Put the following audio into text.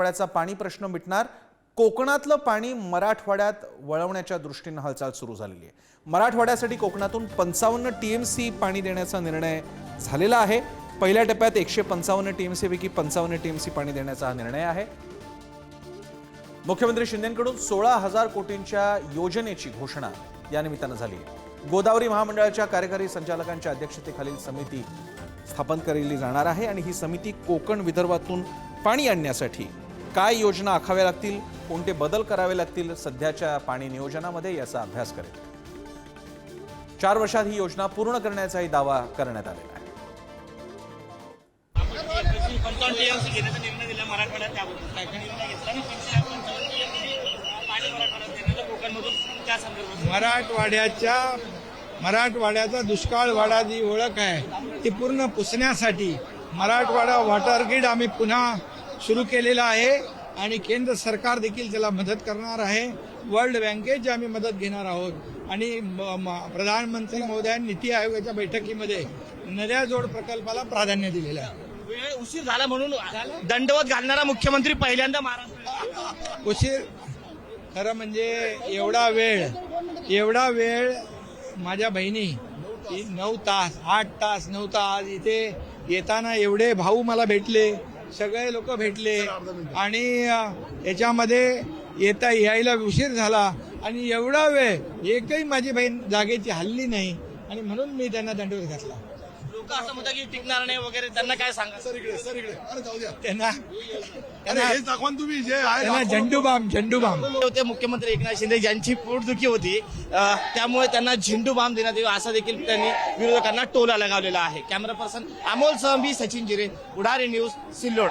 मराठवाड्याचा पाणी प्रश्न मिटणार कोकणातलं पाणी मराठवाड्यात वळवण्याच्या दृष्टीनं हालचाल सुरू झालेली आहे. मराठवाड्यासाठी कोकणातून पंचावन्न टी एम सी पाणी देण्याचा निर्णय झालेला आहे. पहिल्या टप्प्यात एकशे पंचावन्न टी एम सीपैकी पंचावन्न टी एम सी पाणी देण्याचा हा निर्णय आहे. मुख्यमंत्री शिंदेकडून सोळा हजार कोटींच्या योजनेची घोषणा या निमित्तानं झाली आहे. गोदावरी महामंडळाच्या कार्यकारी संचालकांच्या अध्यक्षतेखालील समिती स्थापन केली जाणार आहे आणि ही समिती कोकण विदर्भातून पाणी आणण्यासाठी काय योजना आखाव्या लागतील? कोणते बदल करावे लागतील? सध्याच्या पाणी नियोजनामध्ये याचा अभ्यास करेल. चार वर्षात ही योजना पूर्ण करण्याचाही दावा करण्यात आलेला आहे. मराठवाड्याच्या मराठवाड्याचा दुष्काळ वाडा जी ओळख आहे ती पूर्ण पुसण्यासाठी मराठवाडा वॉटर ग्रीड आम्ही पुन्हा सुरू केलेला आहे आणि केंद्र सरकार देखील त्याला मदत करणार आहे. वर्ल्ड बँकेची आम्ही मदत घेणार आहोत. आणि प्रधानमंत्री महोदयांनी नीती आयोगाच्या बैठकीमध्ये नद्या जोड प्रकल्पाला प्राधान्य दिलेलं आहे. वेळ उशीर झाला म्हणून दंडवत घालणारा मुख्यमंत्री पहिल्यांदा महाराष्ट्र. उशीर? खरं म्हणजे एवढा वेळ एवढा वेळ माझ्या बहिणी नऊ तास आठ तास नऊ तास इथे येताना एवढे भाऊ मला भेटले. सगळे लोक भेटले आणि याच्यामध्ये येता यायला उशीर झाला आणि एवढा वेळ एकही माझी बहीण जागेची हल्ली नाही आणि म्हणून मी त्यांना दंडवत घातला. लोक असं म्हणतात की टिकणार नाही वगैरे त्यांना काय सांगा? सर इकडे सर इकडे. अरे जाऊ द्या. त्यांना अरे त्यांना हेच दाखवा ना तुम्ही जे आहे त्यांना दाखवा. झेंडूबाम झेंडूबाम. होते मुख्यमंत्री एकनाथ शिंदे ज्यांची पोटदुखी होती. अ, त्यामुळे त्यांना झेंडू बाम देण्यात येईल असा देखील त्यांनी विरोधकांना टोला लगावलेला आहे. कॅमेरा पर्सन अमोल सह मी सचिन जिरे पुढारी न्यूज सिल्लोड.